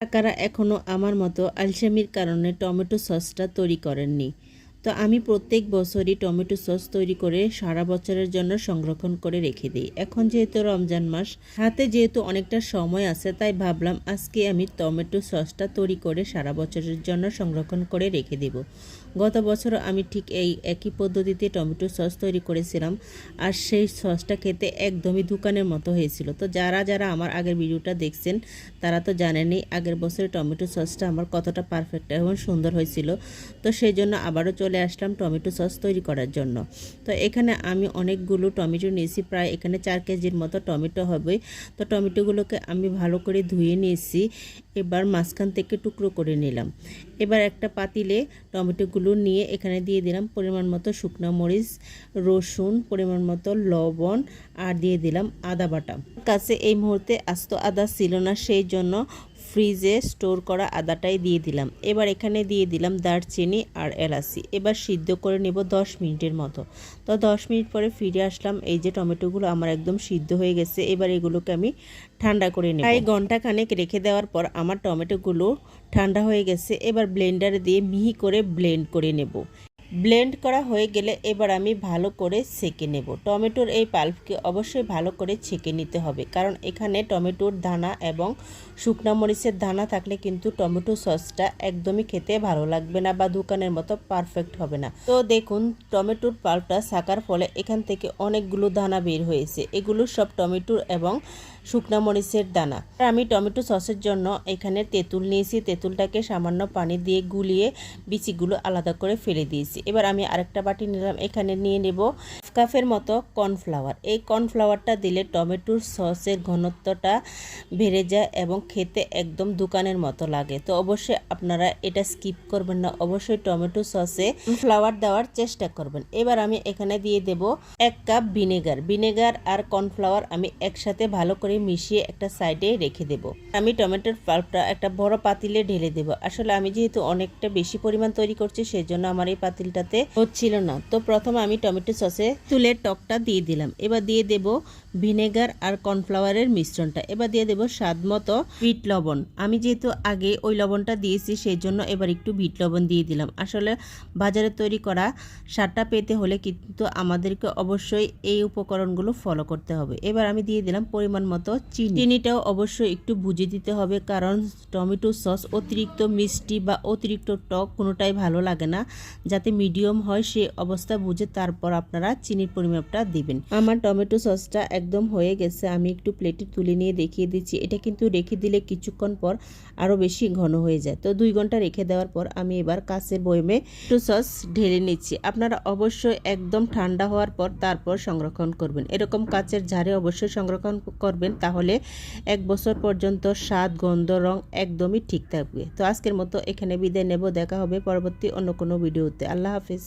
কারা এখনও আমার মতো আলসামির কারণে টমেটো সসটা তৈরি করেননি। তো আমি প্রত্যেক বছরই টমেটো সস তৈরি করে সারা বছরের জন্য সংরক্ষণ করে রেখে দিই। এখন যেহেতু রমজান মাস, হাতে যেহেতু অনেকটা সময় আছে, তাই ভাবলাম আজকে আমি টমেটো সসটা তৈরি করে সারা বছরের জন্য সংরক্ষণ করে রেখে দেব। গত বছর আমি ঠিক এই একই পদ্ধতিতে টমেটো সস তৈরি করেছিলাম আর সেই সসটা খেতে একদমই দোকানের মতো হয়েছিল। তো যারা যারা আমার আগের ভিডিওটা দেখছেন, তারা তো জানেনই আগের বছরের টমেটো সসটা আমার কতটা পারফেক্ট এবং সুন্দর হয়েছিল। তো সেই জন্য আবারও চলে আসলাম টমেটো সস তৈরি করার জন্য। তো এখানে আমি অনেকগুলো টমেটো নিয়েছি, প্রায় এখানে চার কেজির মতো টমেটো হবে। তো টমেটোগুলোকে আমি ভালো করে ধুয়ে নিয়েছি, এবার মাঝখান থেকে টুকরো করে নিলাম। এবার একটা পাতিলে টমেটোগুলো নিয়ে এখানে দিয়ে দিলাম পরিমাণ মতো শুকনো মরিচ, রসুন, পরিমাণ মতো লবণ, আর দিয়ে দিলাম আদা বাটা। কাছে এই মুহূর্তে আস্ত আদা ছিল না, সেই জন্য ফ্রিজে স্টোর করা আদাটাই দিয়ে দিলাম। এবার এখানে দিয়ে দিলাম দারচিনি আর এলাচি। এবার সিদ্ধ করে নেব দশ মিনিটের মতো। তো দশ মিনিট পরে ফিরে আসলাম, এই যে টমেটোগুলো আমার একদম সিদ্ধ হয়ে গেছে। এবার এগুলোকে আমি ঠান্ডা করে নেব। প্রায় ঘণ্টা খানেক রেখে দেওয়ার পর আমার টমেটোগুলো ঠান্ডা হয়ে গেছে। এবার ব্লেন্ডারে দিয়ে মিহি করে ব্লেন্ড করে নেব। ব্লেন্ড করা হয়ে গেলে এবার আমি ভালো করে সেকে নেব। টমেটোর এই পাল্পকে অবশ্যই ভালো করে ছেঁকে নিতে হবে, কারণ এখানে টমেটোর দানা এবং শুকনা মরিচের দানা থাকলে কিন্তু টমেটো সসটা একদমই খেতে ভালো লাগবে না বা দোকানের মতো পারফেক্ট হবে না। তো দেখুন, টমেটোর পাল্পটা ছাকার ফলে এখান থেকে অনেকগুলো দানা বের হয়েছে। এগুলো সব টমেটোর এবং শুকনা মরিচের দানা। আমি টমেটো সসের জন্য এখানে তেঁতুল নিয়েছি। তেঁতুলটাকে সামান্য পানি দিয়ে গুলিয়ে বিচিগুলো আলাদা করে ফেলে দিয়েছি। এবার আমি আরেকটা বাটি নিলাম এখানে নিয়ে নেব কাফের মতো কর্নফ্লাওয়ার। এই কর্নফ্লাওয়ারটা দিলে টমেটোর সসের ঘনত্বটা বেড়ে যায় এবং খেতে একদম দোকানের মতো লাগে। তো অবশ্যই আপনারা এটা স্কিপ করবেন না। অবশ্যই টমেটো সসে ফ্লাওয়ার দেওয়ার চেষ্টা করবেন। এবার আমি এখানে দিয়ে দেব এক কাপ ভিনেগার ভিনেগার আর কর্নফ্লাওয়ার আমি একসাথে ভালো করে মিশিয়ে একটা সাইডে রেখে দেব। আমি টমেটোর পাল্পটা একটা বড় পাতিলে ঢেলে দেব। আসলে আমি যেহেতু অনেকটা বেশি পরিমাণ তৈরি করছি সেই জন্য আমার এই পাতিলটাতে হচ্ছিল না। তো প্রথমে আমি টমেটো সসে তুলে টকটা দিয়ে দিলাম। এবার দিয়ে দেব ভিনেগার আর কর্নফ্লাওয়ারের মিশ্রণটা। এবার দিয়ে দেব স্বাদ মতো বিট লবণ। আমি যেহেতু আগে ওই লবণটা দিয়েছি সেই জন্য এবার একটু বিট লবণ দিয়ে দিলাম। আসলে বাজারে তৈরি করা সারটা পেতে হলে কিন্তু আমাদেরকে অবশ্যই এই উপকরণগুলো ফলো করতে হবে। এবার আমি দিয়ে দিলাম পরিমাণ মতো চিনি। চিনিটাও অবশ্যই একটু বুঝে দিতে হবে, কারণ টমেটো সস অতিরিক্ত মিষ্টি বা অতিরিক্ত টক কোনোটাই ভালো লাগে না। যাতে মিডিয়াম হয় সে অবস্থা বুঝে তারপর আপনারা চিনির পরিমাপটা দিবেন। আমার টমেটো সসটা একদম হয়ে গেছে, আমি একটু প্লেটে তুলে নিয়ে দেখিয়ে দিচ্ছি। এটা কিন্তু রেখে দিলে কিছুক্ষণ পর আরও বেশি ঘন হয়ে যায়। তো দুই ঘণ্টা রেখে দেওয়ার পর আমি এবার কাছের বয়মে টু সস ঢেলে নিচ্ছি। আপনারা অবশ্যই একদম ঠান্ডা হওয়ার পর তারপর সংরক্ষণ করবেন। এরকম কাচের ঝাড়ে অবশ্যই সংরক্ষণ করবেন, তাহলে এক বছর পর্যন্ত স্বাদ, গন্ধ, রং একদমই ঠিক থাকবে। তো আজকের মতো এখানে বিদায় নেব। দেখা হবে পরবর্তী অন্য কোনো ভিডিওতে। আল্লাহ হাফিজ।